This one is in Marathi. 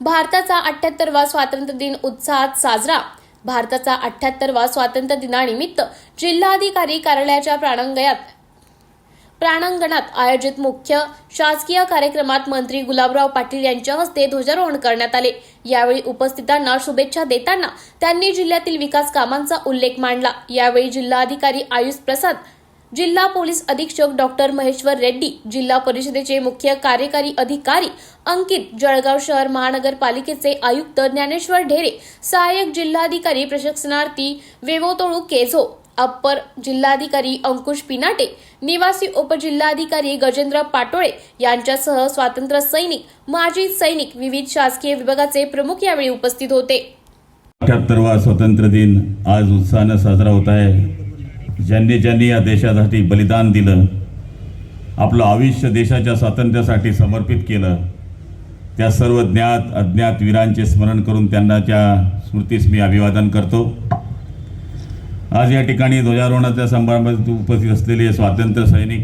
भारताचा अठ्याहत्तरवा स्वातंत्र्य दिन उत्साहात साजरा. भारताचा अठ्याहत्तरवा स्वातंत्र्य दिनानिमित्त जिल्हाधिकारी कार्यालयाच्या प्राणंगणात प्राणांगणात आयोजित मुख्य शासकीय कार्यक्रमात मंत्री गुलाबराव पाटील यांच्या हस्ते ध्वजारोहण करण्यात आले. यावेळी उपस्थितांना शुभेच्छा देताना त्यांनी जिल्ह्यातील विकास कामांचा उल्लेख मांडला. यावेळी जिल्हाधिकारी आयुष प्रसाद जिल्हा पोलीस अधीक्षक डॉक्टर महेश्वर रेड्डी जिल्हा परिषदेचे मुख्य कार्यकारी अधिकारी अंकित जळगाव शहर महानगरपालिकेचे आयुक्त ज्ञानेश्वर ढेरे सहाय्यक जिल्हाधिकारी प्रशिक्षणार्थी वेवोतोळू केझो अप्पर जिल्हाधिकारी अंकुश पिनाटे निवासी उपजिल्हाधिकारी गजेंद्र पाटोळे यांच्यासह स्वातंत्र्य सैनिक माजी सैनिक विविध शासकीय विभागाचे प्रमुख यावेळी उपस्थित होते. अठ्याहत्तरवा स्वातंत्र्य दिन आज उत्साहानं साजरा होत आहे. ज्यांनी ज्यांनी या देशासाठी बलिदान दिलं आपलं आयुष्य देशाच्या स्वातंत्र्यासाठी समर्पित केलं त्या सर्व ज्ञात अज्ञात वीरांचे स्मरण करून त्यांनाच्या स्मृतीस मी अभिवादन करतो. आज या ठिकाणी ध्वजारोहणाच्या समारंभात उपस्थित असलेले स्वातंत्र्य सैनिक